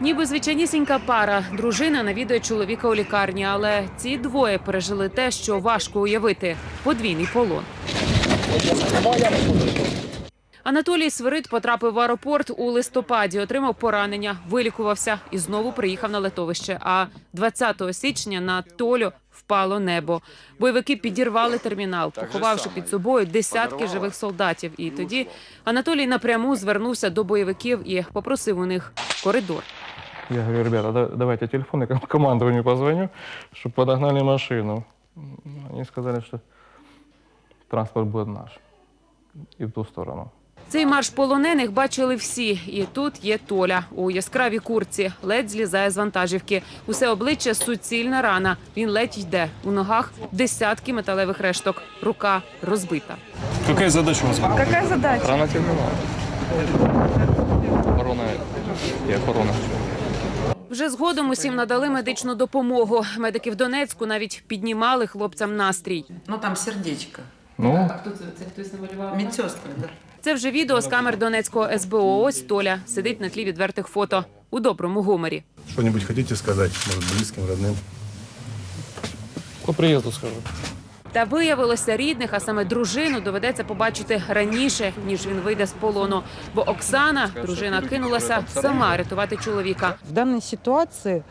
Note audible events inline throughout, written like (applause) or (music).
Ніби звичайнісінька пара. Дружина навідує чоловіка у лікарні, але ці двоє пережили те, що важко уявити подвійний полон. Анатолій Свирид потрапив в аеропорт у листопаді, отримав поранення, вилікувався і знову приїхав на литовище. А 20 січня на Толю впало небо. Бойовики підірвали термінал, поховавши під собою десятки живих солдатів. І тоді Анатолій напряму звернувся до бойовиків і попросив у них коридор. Я говорю, ребята, давайте телефон, я ком- командованию позвоню, чтобы подогнали машину. Они сказали, что транспорт будет наш. И в ту сторону. Цей марш полонених бачили всі. І тут є Толя у яскравій курці, ледь злізає з вантажівки. Усе обличчя суцільна рана. Він ледь йде. У ногах десятки металевих решток. Рука розбита. Какая задача у вас была? Какая задача? Охрана терминала. Охорона охорона. Вже згодом усім надали медичну допомогу. Медики в Донецьку навіть піднімали хлопцям настрій. Ну там сердечко. Ну, Хто це? Це хтось намалював? Медсестры, да. Це вже відео з камер Донецького СБО. Ось Толя сидить на тлі відвертих фото у доброму гуморі. Что-нибудь хотите сказать, может, близким, родным? по приезду скажу. Та виявилося рідних, а саме дружину доведеться побачити раніше, ніж він вийде з полону. Бо Оксана, дружина, кинулася сама рятувати чоловіка. В данной ситуации,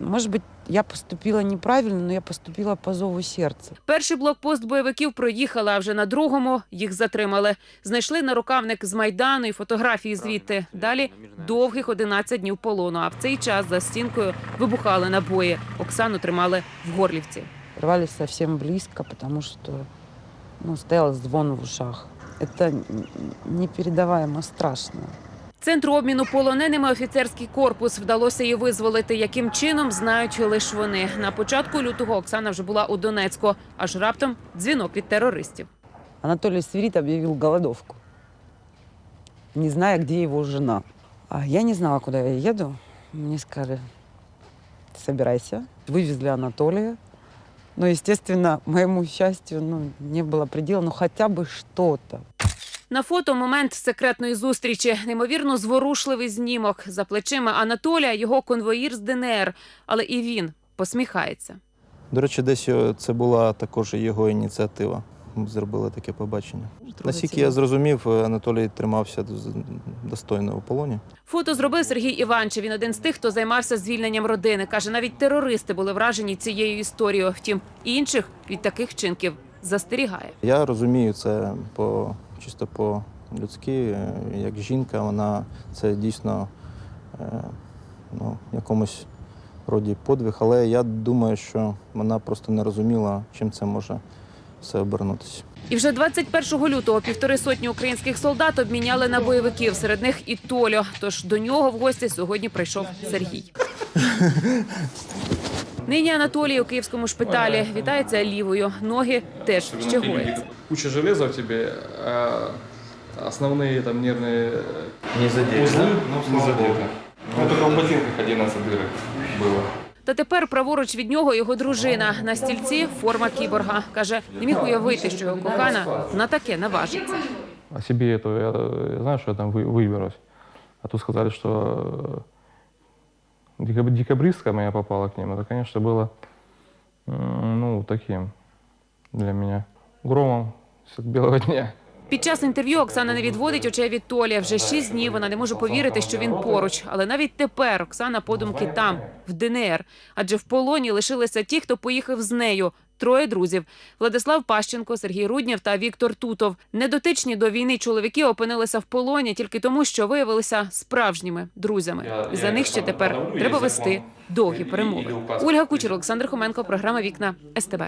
может быть, я поступила неправильно, но я поступила по зову сердца. Перший блокпост бойовиків проїхали, а вже на другому їх затримали. Знайшли нарукавник з майдану і фотографії звідти. Далі довгих 11 днів полону. А в цей час за стінкою вибухали набої. Оксану тримали в Горлівці. Рвались совсем близко, потому что ну, стоял звон в ушах. Это н- непередаваемо страшно. Центр обміну полоненими офіцерський корпус вдалося її визволити. Яким чином знають лише вони. На початку лютого Оксана вже була у Донецьку, аж раптом дзвінок від терористів. Анатолий Свирид объявил голодовку, не зная, где его жена. А я не знала, куда я еду. Мне сказали, собирайся. Вывезли Анатолия. Но, естественно, моему счастью, ну, не было предела, ну хотя бы что-то. На фото момент секретної зустрічі. Неймовірно зворушливий знімок за плечима Анатолія, його конвоїр з ДНР. Але і він посміхається. До речі, десь це була також його ініціатива. Ми зробили таке побачення. Наскільки я зрозумів, Анатолій тримався з- достойно у полоні. Фото зробив Сергій Іванчев. Він один з тих, хто займався звільненням родини. Каже, навіть терористи були вражені цією історією. Втім, інших від таких чинків застерігає. Я розумію це по чисто по людськи, е, як жінка, вона це дійсно е, ну, якомусь роді подвиг, але я думаю, що вона просто не розуміла, чим це може все обернутися. І вже 21 лютого півтори сотні українських солдат обміняли на бойовиків. Серед них і Толю. Тож до нього в гості сьогодні прийшов Сергій. (laughs) Нині Анатолій у київському шпиталі вітається лівою. Ноги теж ще гояться. Куча железа в тебе, а основные там нервные Не задіяно. узлы не задеты. Ну, только в ботинках 11 дырок было. Та тепер праворуч від нього його дружина. На стільці форма кіборга. Каже, не міг уявити, що його кохана на таке наважиться. О себе это, я, я знаю, что я там вы- выберусь. А тут сказали, что э, декаб- декабристка моя попала к ним. Это, конечно, было м, ну, таким для меня громом с белого дня. Під час інтерв'ю Оксана не відводить очей від Толі. Вже шість днів вона не може повірити, що він поруч. Але навіть тепер Оксана подумки там, в ДНР. Адже в полоні лишилися ті, хто поїхав з нею. Троє друзів: Владислав Пащенко, Сергій Руднєв та Віктор Тутов. Недотичні до війни чоловіки опинилися в полоні тільки тому, що виявилися справжніми друзями. За них ще тепер треба вести довгі перемови. Ольга Кучер, Олександр Хоменко, програма Вікна СТБ.